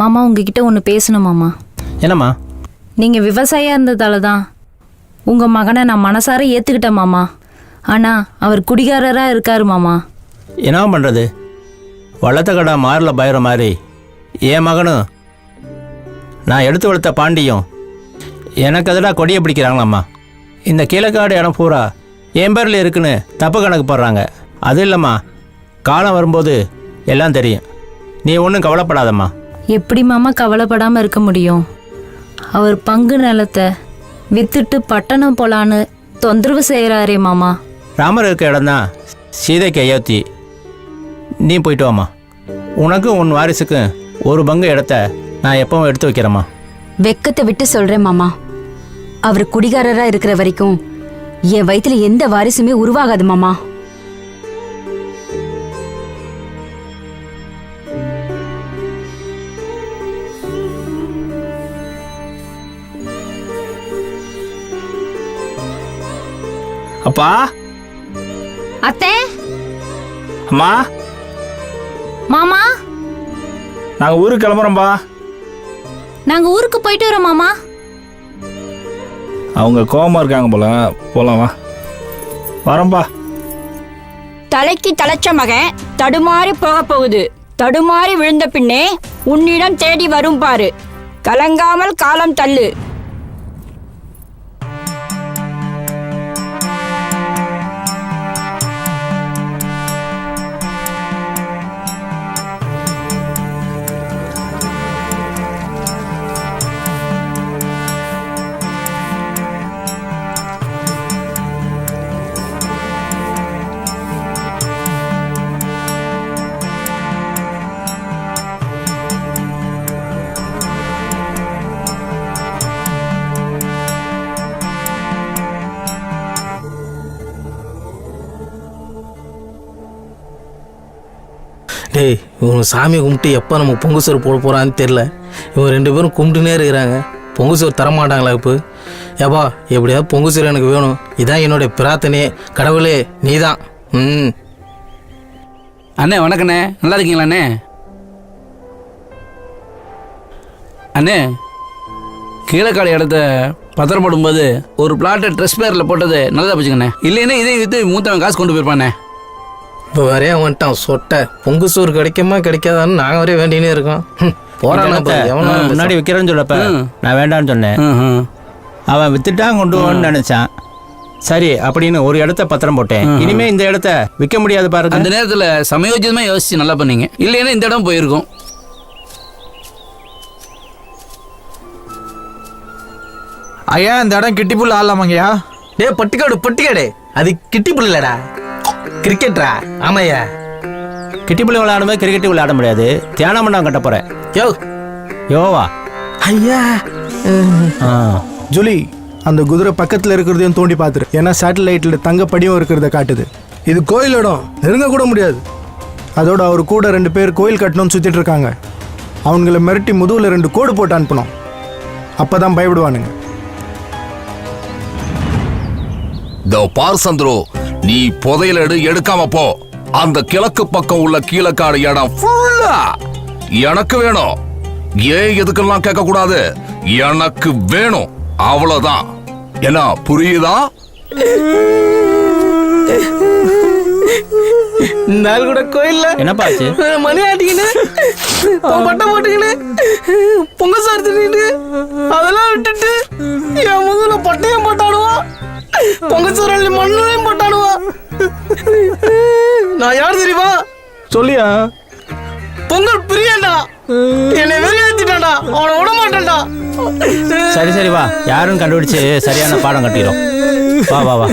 மாமா உங்ககிட்ட ஒன்று பேசணும் மாமா. என்னம்மா? நீங்கள் விவசாயியாக இருந்ததால தான் உங்கள் மகனை நான் மனசார ஏற்றுக்கிட்டேன் மாமா. ஆனால் அவர் குடிகாரராக இருக்காரு மாமா. என்ன பண்ணுறது வளர்த்த கடை மாரில் பயிர மாதிரி. என் மகனும் நான் எடுத்து வளர்த்த பாண்டியும் எனக்கு எதிராக கொடியை பிடிக்கிறாங்களாம்மா? இந்த கீழக்காடு இடம் பூரா என் பேரில் இருக்குன்னு தப்பு கணக்கு போடுறாங்க. அது இல்லைம்மா காலம் வரும்போது எல்லாம் தெரியும். நீ ஒன்றும் கவலைப்படாதம்மா. எப்படி மாமா கவலைப்படாமல் இருக்க முடியும்? அவர் பங்கு நிலத்தை வித்துட்டு பட்டணம் போலான்னு தொந்தரவு செய்கிறாரே மாமா. ராமர் இருக்க இடம்தான். சீதைக்கு அயோத்தி. நீ போயிட்டு வாம்மா. உனக்கும் உன் வாரிசுக்கும் ஒரு பங்கு இடத்த நான் எப்பவும் எடுத்து வைக்கிறேம்மா. வெக்கத்தை விட்டு சொல்றேன் மாமா. அவர் குடிகாரரா இருக்கிற வரைக்கும் என் வயித்துல எந்த வாரிசுமே உருவாகாது மாமா. அப்பா? அத்தை? அம்மா? மாமா? நாங்கள் ஊருக்கு கிளம்புறோம்ப்பா நாங்கள் ஊருக்கு போயிட்டு வரோம் மாமா. அவங்க கோவமா இருக்காங்க போல. போலாம் வா. வரோம்ப்பா தலைக்கு தலைச்ச மகன் தடுமாறி போக போகுது. தடுமாறி விழுந்த பின்னே உன்னிடம் தேடி வரும் பாரு. கலங்காமல் காலம் தள்ளு. டேய் இவங்க சாமியை கும்பிட்டு எப்போ நம்ம பொங்கு சோறு போட போகிறான்னு தெரில இவங்க ரெண்டு பேரும் கும்பிட்டுனே இருக்கிறாங்க. பொங்கு சோறு தர மாட்டாங்களா இப்போ? ஏப்பா எப்படியாவது பொங்கு சோறு எனக்கு வேணும். இதான் என்னுடைய பிரார்த்தனையே. கடவுளே நீதான். ம். அண்ணே வணக்கண்ணே. நல்லா இருக்கீங்களாண்ணே அண்ணே? கீழக்காடு இடத்த பத்திரம் போடும்போது ஒரு பிளாட்டை ட்ரெஸ் பேரில் போட்டது நல்லதாக போச்சுங்கண்ணே. இல்லைன்னா இதே வித்து மூத்தவன் காசு கொண்டு போயிருப்பானே இப்போ வரையா வந்துட்டான் சொட்டை பொங்கு சோறு கிடைக்குமா கிடைக்காதான்னு நாங்கள் வரைய வேண்டினே இருக்கோம். போறானா பாரு, முன்னாடி விற்கிறேன்னு சொல்லப்ப. நான் வேண்டான்னு சொன்னேன். அவன் வித்துட்டான் கொண்டு போன்னு நினைச்சான். சரி அப்படின்னு ஒரு இடத்த பத்திரம் போட்டேன். இனிமே இந்த இடத்த விற்க முடியாது பாருங்க. அந்த நேரத்தில் சமயோஜிதமாக யோசிச்சு நல்லா பண்ணீங்க. இல்லைன்னா இந்த இடம் போயிருக்கும். ஐயா இந்த இடம் கிட்டிப்புல் ஆடலாமாங்கய்யா? டேய் பட்டிக்காடு பட்டிக்காடு. அது கிட்டி புள்ளடா கிரிக்கெட்ரா? ஆமாய்யா. கிட்டிப்புள்ளி விளையாடும்போது கிரிக்கெட் விளையாட முடியாது. தியானம் பண்ண கட்ட போறேன். யோ. யோவா. ஐயா. ஆ. ஜூலி அந்த குதிரை பக்கத்தில் இருக்கிறதையும் தோண்டி பார்த்துரு ஏன்னா சேட்டலைட்டில் தங்க படியும் இருக்கிறத காட்டுது. இது கோயில் இடம். நெருங்க கூட முடியாது. அதோட அவர் கூட ரெண்டு பேர் கோயில் கட்டணும்னு சுற்றிட்டு இருக்காங்க. அவங்கள மிரட்டி முதுகில் ரெண்டு கோடு போட்டு அனுப்பணும் அப்போ தான் பயப்படுவானுங்க. இதோ பார் சந்துரு. நீ புதையல் எடு எடுக்காம போ. அந்த கிழக்கு பக்கம் உள்ள கீழக்காடு இடம் ஃபுல்லா எனக்கு வேணும். ஏன் எதுக்கெல்லாம் கேட்க கூடாது எனக்கு வேணும். அவ்வளவுதான். என்ன புரியுதா? ஆள் கூட கோயில்ல. என்னப்பா ஆச்சு? மணி பட்டம் போட்டுக்கின்னு பொங்க சார் தின்னுட்டு அதெல்லாம் விட்டுட்டு என் முதுகுல பட்டையும் போட்டாடுவான் பொங்க மண்ணையும் நான் யார் தெரியுமா? சொல்லியா? பொங்கல் பிரியண்டா. என்னை வெளியேற்றிட்டான்டா அவனை விட மாட்டேன்டா சரி சரி வா. யாரும் கண்டுபிடிச்சு சரியான பாடம் கட்டிடும் வா வா வா.